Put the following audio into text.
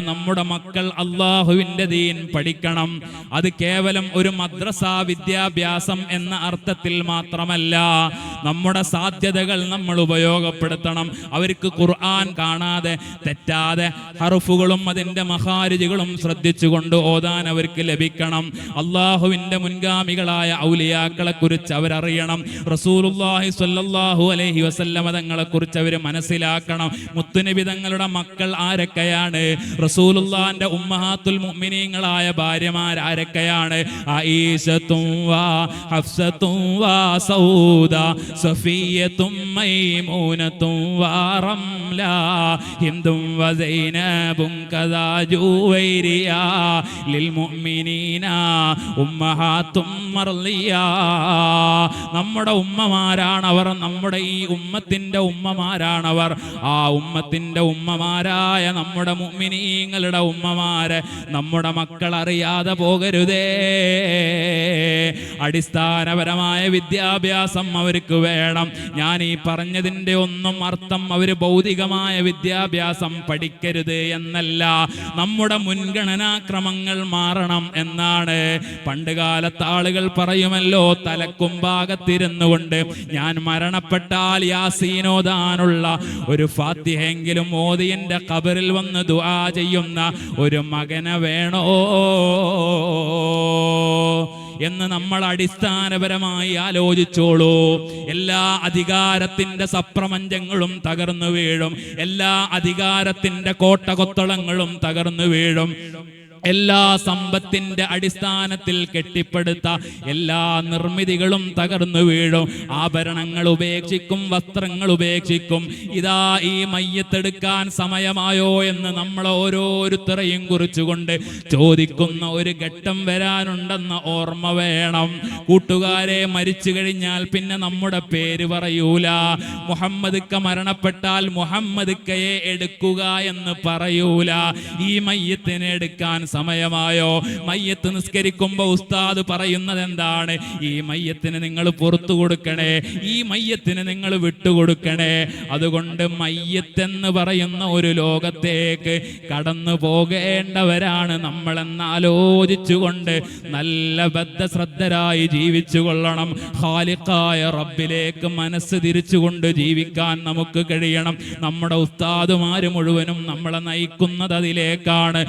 നമ്മുടെ മക്കൾ അള്ളാഹുവിന്റെ ദീൻ പഠിക്കണം. അത് കേവലം ഒരു മദ്രസ വിദ്യാഭ്യാസം എന്ന അർത്ഥത്തിൽ മാത്രമല്ല. നമ്മുടെ സാധ്യതകൾ നമ്മൾ ഉപയോഗപ്പെടുത്തണം. അവർക്ക് ഖുർആൻ കാണാതെ തെറ്റാതെ ഹറുഫുകളും അതിന്റെ മഹാരുചികളും ശ്രദ്ധിച്ചുകൊണ്ട് ഓതാൻ അവർക്ക് ലഭിക്കണം. അള്ളാഹുവിന്റെ മുൻഗാമികളായ ഔലിയാക്കളെ കുറിച്ച് അവരറിയണം. റസൂലുല്ലാഹി സ്വല്ലല്ലാഹു അലൈഹി വസല്ലമ തങ്ങളെ കുറിച്ച് അവർ മനസ്സിലാക്കണം. മുത്തുനബി തങ്ങളുടെ മക്കൾ ആരൊക്കെയാണ്? റസൂലുള്ളാന്റെ ഉമ്മഹാത്തുൽ മുഅ്മിനീങ്ങളായ ഭാര്യമാർ ആരൊക്കെയാണ്? ആയിഷത്തും വാ ഹഫ്സത്തും വാ സൗദ സഫിയത്തും മൈമൂനത്തും വാ റംല ഹിന്ദും വസൈനബും കദാ ജുവൈരിയ ലിൽ മുഅ്മിനീന ഉമ്മഹാത്തും മർലിയ. നമ്മുടെ ഉമ്മമാരാണ് അവർ നമ്മുടെ ഈ ഉമ്മത്തിന്റെ ഉമ്മമാരാണവർ ആ ഉമ്മത്തിന്റെ ഉമ്മമാരായ നമ്മുടെ മുഅ്മിനീങ്ങളുടെ ഉമ്മമാരെ നമ്മുടെ മക്കൾ അറിയാതെ പോകരുതേ. അടിസ്ഥാനപരമായ വിദ്യാഭ്യാസം അവർക്ക് വേണം. ഞാൻ ഈ പറഞ്ഞതിന്റെ ഒന്നും അർത്ഥം അവർ ഭൗതികമായ വിദ്യാഭ്യാസം പഠിക്കരുത് എന്നല്ല. നമ്മുടെ മുൻഗണനാക്രമങ്ങൾ മാറണം എന്നാണ്. പണ്ട് കാലത്ത് ആളുകൾ പറയുമല്ലോ തലക്കും ഞാൻ മരണപ്പെട്ടാൽ യാസീനോദാനുള്ള ഒരു ഫാത്തിഹെങ്കിലും മോദിയന്റെ കബറിൽ വന്ന് ദുആ ചെയ്യുന്ന ഒരു മകനെ വേണോ? എന്ന് നമ്മൾ അടിസ്ഥാനപരമായി ആലോചിച്ചോളൂ. എല്ലാ അധികാരത്തിന്റെ സപ്രമഞ്ചങ്ങളും തകർന്നു വീഴും. എല്ലാ അധികാരത്തിന്റെ കോട്ടകൊത്തളങ്ങളും തകർന്നു വീഴും. എല്ലാ സമ്പത്തിന്റെ അടിസ്ഥാനത്തിൽ കെട്ടിപ്പടുത്ത എല്ലാ നിർമ്മിതികളും തകർന്നു വീഴും. ആഭരണങ്ങൾ ഉപേക്ഷിക്കും വസ്ത്രങ്ങൾ ഉപേക്ഷിക്കും. ഇതാ ഈ മയ്യത്തെടുക്കാൻ സമയമായോ എന്ന് നമ്മൾ ഓരോരുത്തരെയും കുറിച്ചുകൊണ്ട് ചോദിക്കുന്ന ഒരു ഘട്ടം വരാനുണ്ടെന്ന ഓർമ്മ വേണം. കൂട്ടുകാരെ മരിച്ചു കഴിഞ്ഞാൽ പിന്നെ നമ്മുടെ പേര് പറയൂല. മുഹമ്മദ് മരണപ്പെട്ടാൽ മുഹമ്മദ് കയെ എടുക്കുക എന്ന് പറയൂല. ഈ മയ്യത്തിനെ എടുക്കാൻ സമയമായോ? മയ്യത്ത് നിസ്കരിക്കുമ്പോ ഉസ്താദ് പറയുന്നത് എന്താണ് ഈ മയ്യത്തിന് നിങ്ങൾ പുറത്തു കൊടുക്കണേ. ഈ മയ്യത്തിന് നിങ്ങൾ വിട്ടുകൊടുക്കണേ അതുകൊണ്ട് മയ്യത്തെന്ന് പറയുന്ന ഒരു ലോകത്തേക്ക് കടന്നു പോകേണ്ടവരാണ് നമ്മളെന്ന് ആലോചിച്ചുകൊണ്ട് നല്ല ബദ്ധശ്രദ്ധരായി ജീവിച്ചു കൊള്ളണം ഹാലിക്കായ റബ്ബിലേക്ക് മനസ്സ് തിരിച്ചുകൊണ്ട് ജീവിക്കാൻ നമുക്ക് കഴിയണം. നമ്മുടെ ഉസ്താദുമാര് മുഴുവനും നമ്മളെ നയിക്കുന്നത് അതിലേക്കാണ്